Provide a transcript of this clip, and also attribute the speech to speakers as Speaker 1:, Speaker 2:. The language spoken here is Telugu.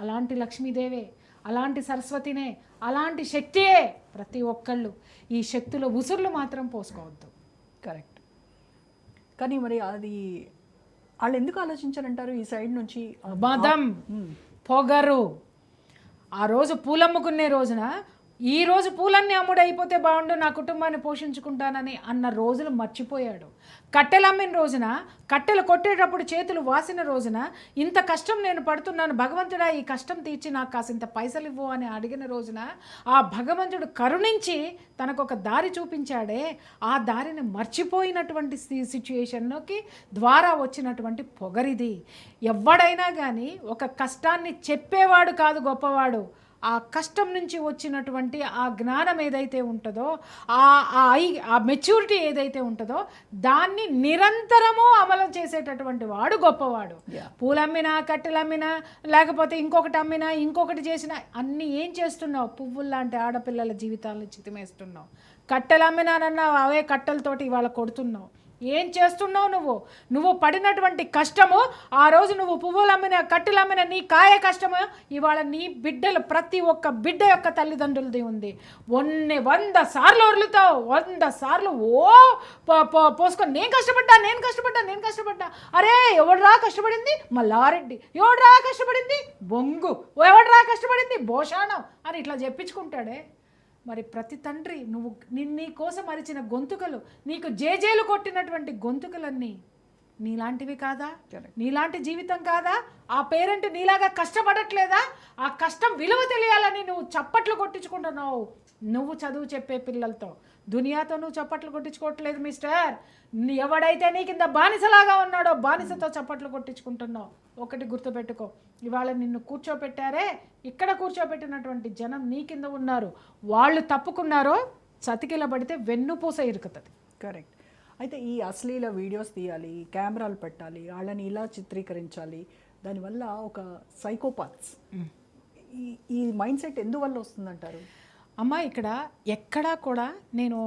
Speaker 1: అలాంటి లక్ష్మీదేవే అలాంటి సరస్వతినే అలాంటి శక్తియే ప్రతి ఒక్కళ్ళు. ఈ శక్తుల ఉసుర్లు మాత్రం పోసుకోవద్దు.
Speaker 2: కరెక్ట్. కానీ మరి అది వాళ్ళు ఎందుకు ఆలోచించారంటారు ఈ సైడ్ నుంచి?
Speaker 1: మదం పొగరు. ఆ రోజు పూలమ్ముకునే రోజున ఈరోజు పూలన్నీ అమ్ముడు అయిపోతే బాగుండు నా కుటుంబాన్ని పోషించుకుంటానని అన్న రోజులు మర్చిపోయాడు. కట్టెలు అమ్మిన రోజున కట్టెలు కొట్టేటప్పుడు చేతులు వాసిన రోజున ఇంత కష్టం నేను పడుతున్నాను భగవంతుడా ఈ కష్టం తీర్చి నాకు కాసింత పైసలు ఇవ్వు అని అడిగిన రోజున ఆ భగవంతుడు కరుణించి తనకు ఒక దారి చూపించాడే. ఆ దారిని మర్చిపోయినటువంటి సిచ్యుయేషన్లోకి ద్వారా వచ్చినటువంటి పొగరిది. ఎవడైనా కానీ ఒక కష్టాన్ని చెప్పేవాడు కాదు గొప్పవాడు. ఆ కష్టం నుంచి వచ్చినటువంటి ఆ జ్ఞానం ఏదైతే ఉంటుందో ఆ ఆ ఐ ఆ మెచ్యూరిటీ ఏదైతే ఉంటుందో దాన్ని నిరంతరము అమలు చేసేటటువంటి వాడు గొప్పవాడు. పూలమ్మినా కట్టెలమ్మినా లేకపోతే ఇంకొకటి అమ్మినా ఇంకొకటి చేసినా అన్నీ ఏం చేస్తున్నావు? పువ్వులు లాంటి ఆడపిల్లల జీవితాలను చితిమేస్తున్నావు. కట్టెలు అమ్మినానన్నావు అవే కట్టెలతోటి ఇవాళ కొడుతున్నావు. ఏం చేస్తున్నావు నువ్వు? నువ్వు పడినటువంటి కష్టము ఆ రోజు నువ్వు పువ్వులు అమ్మిన కట్టెలు అమ్మిన నీ కాయ కష్టము ఇవాళ నీ బిడ్డలు ప్రతి ఒక్క బిడ్డ యొక్క తల్లిదండ్రులది ఉంది. ఒన్ని వంద సార్లు వరులుతావు వంద సార్లు ఓ పో- పోసుకొని నేను కష్టపడ్డా నేను కష్టపడ్డా నేను కష్టపడ్డా. అరే ఎవడ్రా కష్టపడింది? మల్లారెడ్డి. ఎవడ్రా కష్టపడింది? బొంగు. ఎవడ్రా కష్టపడింది? భోషాణం అని ఇట్లా చెప్పించుకుంటాడే. మరి ప్రతి తండ్రి నువ్వు నీ- కోసం అరిచిన గొంతుకలు నీకు జేజేలు కొట్టినటువంటి గొంతుకలన్నీ నీలాంటివి కాదా. నీలాంటి జీవితం కాదా? ఆ పేరెంట్ నీలాగా కష్టపడట్లేదా? ఆ కష్టం విలువ తెలియాలని నువ్వు చప్పట్లు కొట్టించుకుంటున్నావు. నువ్వు చదువు చెప్పే పిల్లలతో. దునియాతో నువ్వు చప్పట్లు కొట్టించుకోవట్లేదు మిస్టర్. ఎవడైతే నీ కింద బానిసలాగా ఉన్నాడో బానిసతో చప్పట్లు కొట్టించుకుంటున్నావు. ఒకటి గుర్తుపెట్టుకో. ఇవాళ నిన్ను కూర్చోపెట్టారే ఇక్కడ కూర్చోపెట్టినటువంటి జనం నీ కింద ఉన్నారు. వాళ్ళు తప్పుకున్నారో చతికిల పడితే వెన్నుపూస ఇరుకుతుంది.
Speaker 2: కరెక్ట్ అయితే ఈ అశ్లీల వీడియోస్ తీయాలి కెమెరాలు పెట్టాలి వాళ్ళని ఇలా చిత్రీకరించాలి. దానివల్ల ఒక సైకోపాత్స్ ఈ ఈ మైండ్ సెట్ ఎందువల్ల వస్తుందంటారు?
Speaker 1: అమ్మ ఇక్కడ ఎక్కడా కూడా నేను